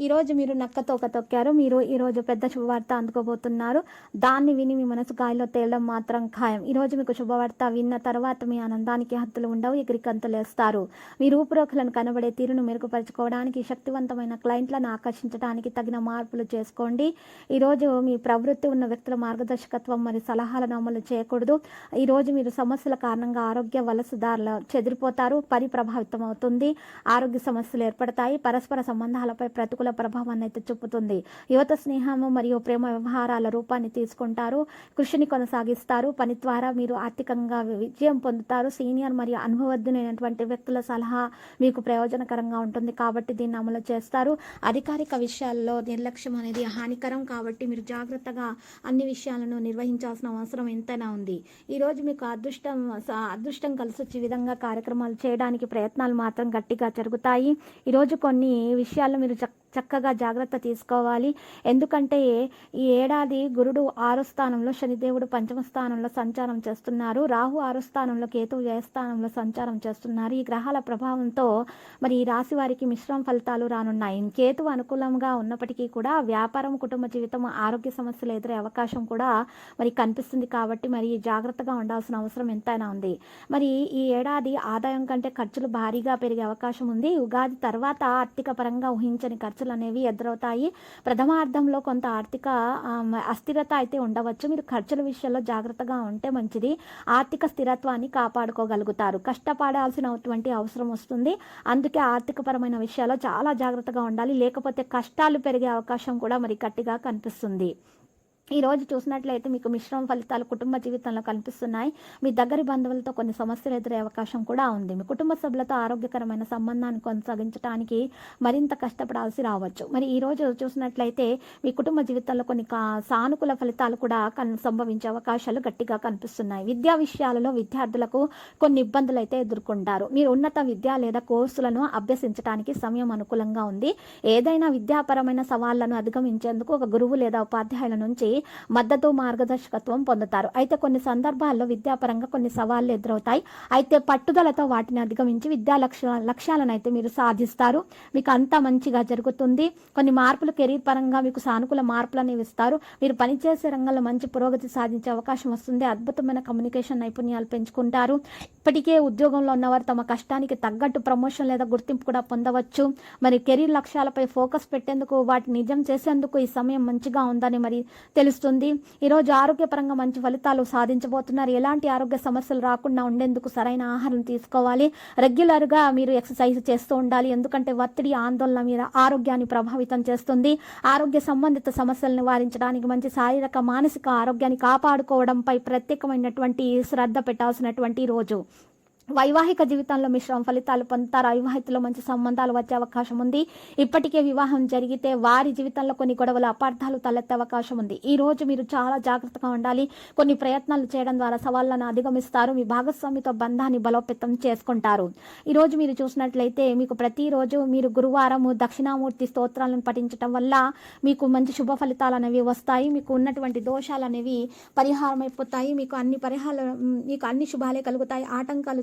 ఈరోజు మీరు నక్కతో ఒక తొక్కారు. మీరు ఈరోజు పెద్ద శుభవార్త అందుకోబోతున్నారు. దాన్ని విని మీ మనసు గాయలో తేలడం మాత్రం ఖాయం. ఈ రోజు మీకు శుభవార్త విన్న తర్వాత మీ ఆనందానికి హద్దులు ఉండవు ఎగిరికంతులేస్తారు మీ రూపురేఖలను కనబడే తీరును మెరుగుపరచుకోవడానికి శక్తివంతమైన క్లయింట్లను ఆకర్షించడానికి తగిన మార్పులు చేసుకోండి. ఈరోజు మీ ప్రవృత్తి ఉన్న వ్యక్తుల మార్గదర్శకత్వం మరియు సలహాలను అమలు చేయకూడదు. ఈ రోజు మీరు సమస్యల కారణంగా ఆరోగ్య వలసదారుల చెదిరిపోతారు. పరి ప్రభావితం అవుతుంది ఆరోగ్య సమస్యలు ఏర్పడతాయి. పరస్పర సంబంధాలపై ప్రతికూల ప్రభావాన్ని అయితే చూపుతుంది. యువత స్నేహము మరియు ప్రేమ వ్యవహారాల రూపాన్ని తీసుకుంటారు. కృషిని కొనసాగిస్తారు. పని ద్వారా మీరు ఆర్థికంగా విజయం పొందుతారు. సీనియర్ మరియు అనుభవజ్ఞులైనటువంటి వ్యక్తుల సలహా మీకు ప్రయోజనకరంగా ఉంటుంది కాబట్టి దీన్ని అమలు చేస్తారు. అధికారిక విషయాల్లో నిర్లక్ష్యం అనేది హానికరం కాబట్టి మీరు జాగ్రత్తగా అన్ని విషయాలను నిర్వహించాల్సిన అవసరం ఎంతైనా ఉంది. ఈ రోజు మీకు అదృష్టం స- అదృష్టం కలిసి వచ్చే విధంగా కార్యక్రమాలు చేయడానికి ప్రయత్నాలు మాత్రం గట్టిగా జరుగుతాయి. ఈరోజు కొన్ని విషయాల్లో మీరు చక్- చక్కగా జాగ్రత్త తీసుకోవాలి. ఎందుకంటే ఈ ఏడాది గురుడు ఆరో స్థానంలో శనిదేవుడు పంచమ స్థానంలో సంచారం చేస్తున్నారు. రాహు ఆరో స్థానంలో కేతు జయస్థానంలో స్థానంలో సంచారం చేస్తున్నారు. ఈ గ్రహాల ప్రభావంతో మరి ఈ రాశి వారికి మిశ్రమ ఫలితాలు రానున్నాయి. కేతు అనుకూలంగా ఉన్నప్పటికీ కూడా వ్యాపారం కుటుంబ జీవితం ఆరోగ్య సమస్యలు ఎదురే అవకాశం కూడా మరి కనిపిస్తుంది కాబట్టి మరి జాగ్రత్తగా ఉండాల్సిన అవసరం ఎంతైనా ఉంది. మరి ఈ ఏడాది ఆదాయం కంటే ఖర్చులు భారీగా పెరిగే అవకాశం ఉంది. ఉగాది తర్వాత ఆర్థిక పరంగా ఊహించని ఖర్చులు అనేవి ఎదురవుతాయి. ప్రథమార్థంలో కొంత ఆర్థిక అస్థిరత అయితే ఉండవచ్చు. మీరు ఖర్చుల విషయంలో జాగ్రత్తగా ఉంటే మంచిది. ఆర్థిక స్థిరత్వాన్ని కాపాడుకోగలుగుతారు. కష్టపడాల్సినటువంటి అవసరం వస్తుంది. అందుకే ఆర్థికపరమైన విషయాల్లో చాలా జాగ్రత్తగా ఉండాలి. లేకపోతే కష్టాలు పెరిగే అవకాశం కూడా మరి గట్టిగా కనిపిస్తుంది. ఈరోజు చూసినట్లయితే మీకు మిశ్రమ ఫలితాలు కుటుంబ జీవితంలో కనిపిస్తున్నాయి మీ దగ్గరి బంధువులతో కొన్ని సమస్యలు ఎదురే అవకాశం కూడా ఉంది. మీ కుటుంబ సభ్యులతో ఆరోగ్యకరమైన సంబంధాన్ని కొనసాగించడానికి మరింత కష్టపడాల్సి రావచ్చు. మరి ఈరోజు చూసినట్లయితే మీ కుటుంబ జీవితంలో కొన్ని కా- సానుకూల ఫలితాలు కూడా కన్ సంభవించే అవకాశాలు గట్టిగా కనిపిస్తున్నాయి. విద్యా విషయాలలో విద్యార్థులకు కొన్ని ఇబ్బందులు అయితే ఎదుర్కొంటారు. మీరు ఉన్నత విద్య లేదా కోర్సులను అభ్యసించడానికి సమయం అనుకూలంగా ఉంది. ఏదైనా విద్యాపరమైన సవాళ్ళను అధిగమించేందుకు ఒక గురువు లేదా ఉపాధ్యాయుల నుంచి మద్దతు మార్గదర్శకత్వం పొందుతారు. అయితే కొన్ని సందర్భాల్లో విద్యాపరంగా కొన్ని సవాళ్ళు ఎదురవుతాయి. అయితే పట్టుదలతో వాటిని అధిగమించి విద్యా లక్ష్య లక్ష్యాలను అయితే మీరు సాధిస్తారు. మీకు అంతా మంచిగా జరుగుతుంది. కొన్ని మార్పులు కెరీర్ పరంగా మీకు సానుకూల మార్పులు అనేవి ఇస్తారు. మీరు పనిచేసే రంగంలో మంచి పురోగతి సాధించే అవకాశం వస్తుంది. అద్భుతమైన కమ్యూనికేషన్ నైపుణ్యాలు పెంచుకుంటారు. ఇప్పటికే ఉద్యోగంలో ఉన్నవారు తమ కష్టానికి తగ్గట్టు ప్రమోషన్ లేదా గుర్తింపు కూడా పొందవచ్చు. మరి కెరీర్ లక్ష్యాలపై ఫోకస్ పెట్టేందుకు వాటిని నిజం చేసేందుకు ఈ సమయం మంచిగా ఉందని మరి తెలుస్తుంది. ఈరోజు ఆరోగ్యపరంగా మంచి ఫలితాలు సాధించబోతున్నారు. ఎలాంటి ఆరోగ్య సమస్యలు రాకుండా ఉండేందుకు సరైన ఆహారం తీసుకోవాలి. రెగ్యులర్గా మీరు ఎక్సర్సైజ్ చేస్తూ ఉండాలి. ఎందుకంటే ఒత్తిడి ఆందోళన మీద ఆరోగ్యాన్ని ప్రభావితం చేస్తుంది. ఆరోగ్య సంబంధిత సమస్యలు నివారించడానికి మంచి శారీరక మానసిక ఆరోగ్యాన్ని కాపాడుకోవడంపై ప్రత్యేకమైనటువంటి శ్రద్ధ పెట్టాల్సినటువంటి రోజు. వైవాహిక జీవితంలో మిశ్రమ ఫలితాలు పొందుతారు. అవివాహితలో మంచి సంబంధాలు వచ్చే అవకాశం ఉంది. ఇప్పటికే వివాహం జరిగితే వారి జీవితంలో కొన్ని గొడవలు అపార్థాలు తలెత్తే అవకాశం ఉంది. ఈ రోజు మీరు చాలా జాగ్రత్తగా ఉండాలి. కొన్ని ప్రయత్నాలు చేయడం ద్వారా సవాళ్ళను అధిగమిస్తారు. మీ భాగస్వామితో బంధాన్ని బలోపేతం చేసుకుంటారు. ఈ రోజు మీరు చూసినట్లయితే మీకు ప్రతిరోజు మీరు గురువారము దక్షిణామూర్తి స్తోత్రాలను పఠించడం వల్ల మీకు మంచి శుభ ఫలితాలు అనేవి వస్తాయి. మీకు ఉన్నటువంటి దోషాలు అనేవి పరిహారం అయిపోతాయి మీకు అన్ని పరిహారాలు మీకు అన్ని శుభాలే కలుగుతాయి. ఆటంకాలు